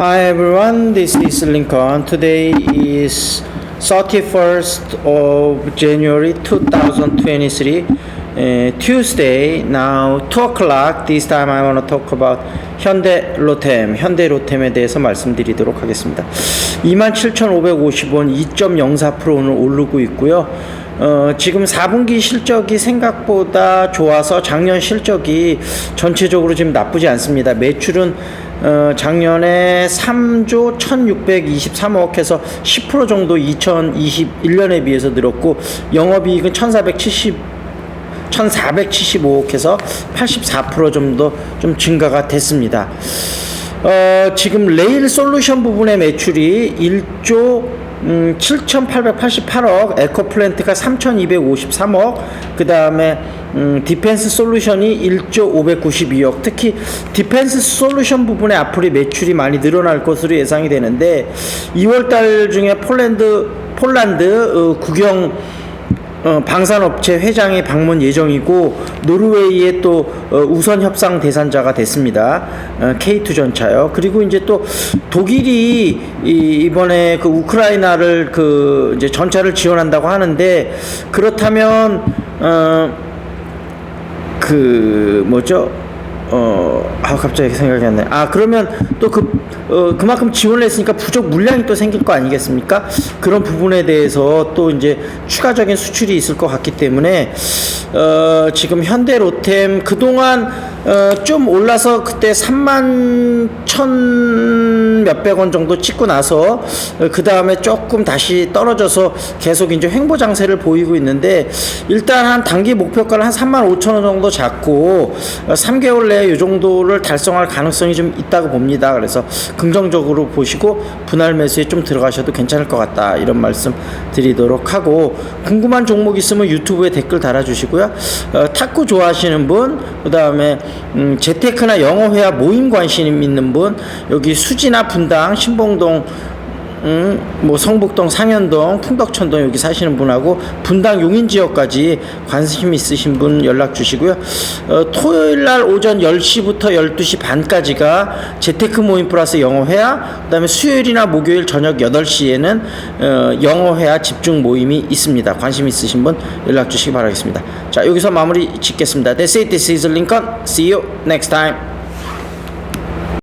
Hi everyone, this is Lincoln. Today is 31st of January 2023, uh, Tuesday. Now 2 o'clock. This time I want to talk about 현대 로템, 현대 로템에 대해서 말씀드리도록 하겠습니다. 27,550원 2.04% 오늘 오르고 있고요. 어, 지금 4분기 실적이 생각보다 좋아서 작년 실적이 전체적으로 지금 나쁘지 않습니다. 매출은 어, 작년에 3조 1623억 해서 10% 정도 2021년에 비해서 늘었고 영업이익은 1470 1475억 해서 84% 정도 좀 증가가 됐습니다. 어, 지금 레일 솔루션 부분의 매출이 1조 음, 7,888억, 에코플랜트가 3,253억, 그 다음에 음, 디펜스 솔루션이 1조 592억. 특히 디펜스 솔루션 부분의 앞으로 매출이 많이 늘어날 것으로 예상이 되는데 2월달 중에 폴란드 폴란드 어, 국영 어, 방산업체 회장이 방문 예정이고 노르웨이의 또 어, 우선 협상 대상자가 됐습니다. 어, K2 전차요. 그리고 이제 또 독일이 이, 이번에 그 우크라이나를 그 이제 전차를 지원한다고 하는데 그렇다면 어, 그 뭐죠? 어, 아 갑자기 생각이 안 나요. 아 그러면 또 그 어, 그만큼 지원을 했으니까 부족 물량이 또 생길 거 아니겠습니까? 그런 부분에 대해서 또 이제 추가적인 수출이 있을 것 같기 때문에 어, 지금 현대 로템 그동안 어, 좀 올라서 그때 3만 천 몇백 원 정도 찍고 나서 그 다음에 조금 다시 떨어져서 계속 이제 횡보 장세를 보이고 있는데 일단 한 단기 목표가를 한 3만 5천 원 정도 잡고 어, 3개월 내에 이 정도를 달성할 가능성이 좀 있다고 봅니다. 그래서 긍정적으로 보시고 분할 매수에 좀 들어가셔도 괜찮을 것 같다 이런 말씀 드리도록 하고 궁금한 종목 있으면 유튜브에 댓글 달아주시고요. 어, 탁구 좋아하시는 분, 그 다음에 음, 재테크나 영어회화 모임 관심 있는 분, 여기 수지나 분당, 신봉동 음, 뭐 성북동, 상현동, 풍덕천동 여기 사시는 분하고 분당 용인 지역까지 관심 있으신 분 연락 주시고요. 어, 토요일 날 오전 10시부터 12시 반까지가 재테크 모임 플러스 영어 회화, 그다음에 수요일이나 목요일 저녁 8시에는 어, 영어 회화 집중 모임이 있습니다. 관심 있으신 분 연락 주시기 바라겠습니다. 자, 여기서 마무리 짓겠습니다. That's it. This is Lincoln. See you next time.